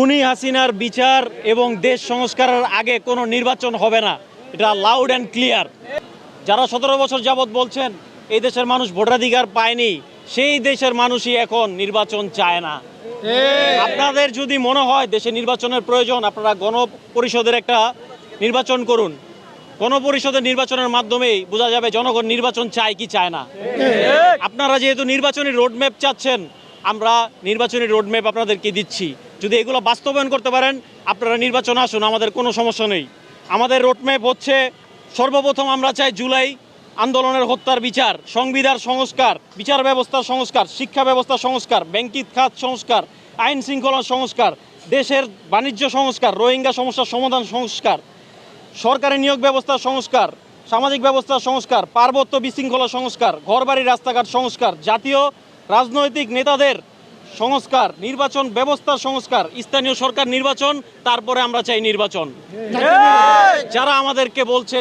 খুনি হাসিনার বিচার এবং দেশ সংস্কারের আগে কোনো নির্বাচন হবে না। এটা লাউড অ্যান্ড ক্লিয়ার যারা সতেরো বছর যাবৎ বলছেন এই দেশের মানুষ ভোটাধিকার পায়নি সেই দেশের মানুষই এখন নির্বাচন চায় না। আপনাদের যদি মনে হয় দেশে নির্বাচনের প্রয়োজন আপনারা গণপরিষদের একটা নির্বাচন করুন। গণপরিষদের নির্বাচনের মাধ্যমেই বোঝা যাবে জনগণ নির্বাচন চায় কি চায় না। আপনারা যেহেতু নির্বাচনী রোডম্যাপ চাচ্ছেন আমরা নির্বাচনী রোডম্যাপ আপনাদেরকে দিচ্ছি। যদি এগুলো বাস্তবায়ন করতে পারেন, আপনারা নির্বাচন আসুন, আমাদের কোনো সমস্যা নেই। আমাদের রোডম্যাপ হচ্ছে, সর্বপ্রথম আমরা চাই জুলাই আন্দোলনের হত্যার বিচার, সংবিধান সংস্কার, বিচার ব্যবস্থার সংস্কার, শিক্ষা ব্যবস্থার সংস্কার ব্যাংকিং খাত সংস্কার, আইন শৃঙ্খলা সংস্কার, দেশের বাণিজ্য সংস্কার, রোহিঙ্গা সমস্যার সমাধান সংস্কার, সরকারি নিয়োগ ব্যবস্থা সংস্কার, সামাজিক ব্যবস্থা সংস্কার, পার্বত্য বিশৃঙ্খলা সংস্কার, ঘরবাড়ি, রাস্তাঘাট সংস্কার, জাতীয় রাজনৈতিক নেতাদের সংস্কার নির্বাচন ব্যবস্থার সংস্কার স্থানীয় সরকার নির্বাচন তারপরে আমরা চাই নির্বাচন। যারা আমাদেরকে বলছে